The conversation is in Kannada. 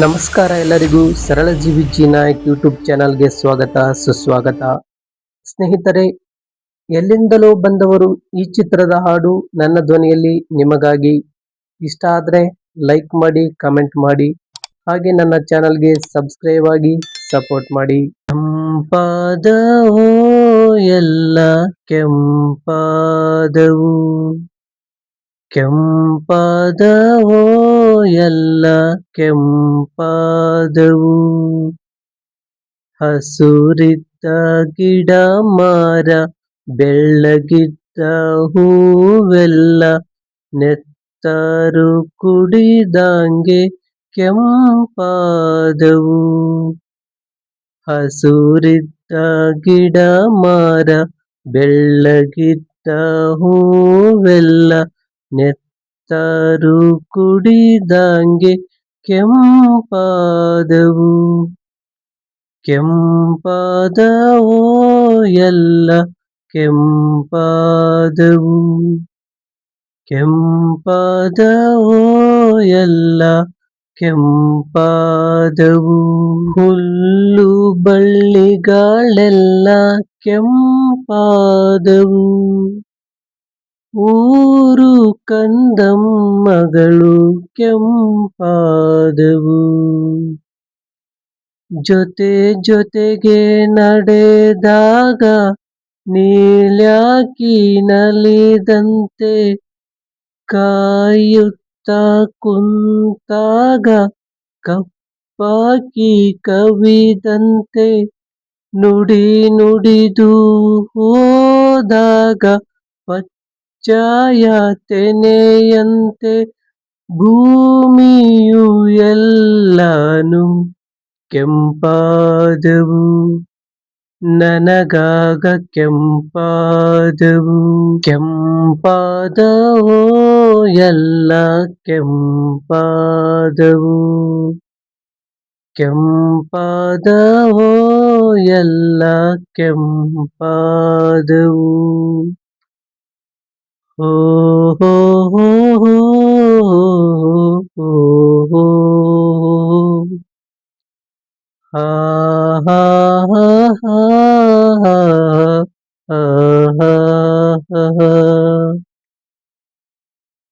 ನಮಸ್ಕಾರ ಎಲ್ಲರಿಗೂ ಸರಳ ಜೀವಿ ಜಿ ನಾಯಕ್ ಯೂಟ್ಯೂಬ್ ಚಾನಲ್ಗೆ ಸ್ವಾಗತ, ಸುಸ್ವಾಗತ. ಸ್ನೇಹಿತರೆ, ಎಲ್ಲಿಂದಲೋ ಬಂದವರು ಈ ಚಿತ್ರದ ಹಾಡು ನನ್ನ ಧ್ವನಿಯಲ್ಲಿ ನಿಮಗಾಗಿ ಇಷ್ಟ ಆದರೆ ಲೈಕ್ ಮಾಡಿ, ಕಮೆಂಟ್ ಮಾಡಿ, ಹಾಗೆ ನನ್ನ ಚಾನಲ್ಗೆ ಸಬ್ಸ್ಕ್ರೈಬ್ ಆಗಿ ಸಪೋರ್ಟ್ ಮಾಡಿ. ಕೆಂಪಾದವೋ ಎಲ್ಲ ಕೆಂಪಾದವು. ಕೆಂಪಾದವೋ ಎಲ್ಲ ಕೆಂಪಾದವು. ಹಸುರಿದ್ದ ಗಿಡ ಮರ, ಬೆಳ್ಳಗಿದ್ದ ಹೂವೆಲ್ಲ ನೆತ್ತರು ಕುಡಿದಂಗೆ ಕೆಂಪಾದವು. ಹಸುರಿದ್ದ ಗಿಡ ಮರ, ಬೆಳ್ಳಗಿದ್ದ ಹೂವೆಲ್ಲ ನೆತ್ತರು ಕುಡಿದಂಗೆ ಕೆಂಪಾದವು. ಕೆಂಪಾದವೋ ಎಲ್ಲ ಕೆಂಪಾದವು. ಕೆಂಪಾದವೋ ಎಲ್ಲ ಕೆಂಪಾದವು. ಹುಲ್ಲು ಬಳ್ಳಿಗಳೆಲ್ಲ ಕೆಂಪಾದವು. ಊರು ಕಂದಮ್ಮಗಳು ಕೆಂಪಾದವು. ಜೊತೆ ಜೊತೆಗೆ ನಡೆದಾಗ ನೀಳ್ಯಾಕಿ ನಲಿದಂತೆ ಕಾಯುತ್ತ ಕುಂತಾಗ ಕಪ್ಪಾಕಿ ಕವಿದಂತೆ ನುಡಿ ನುಡಿದು ಹೋದಾಗ ಪಚ್ಚಾಯ ತೆನೆಯಂತೆ ಭೂಮಿಯು ಎಲ್ಲಾನು ಕೆಂಪಾದವು. ನನಗಾಗ ಕೆಂಪಾದವು. ಕೆಂಪಾದವೋ ಎಲ್ಲ ಕೆಂಪಾದವು. ಕೆಂಪಾದವೋ ಎಲ್ಲ ಕೆಂಪಾದವು. ha ha ha ha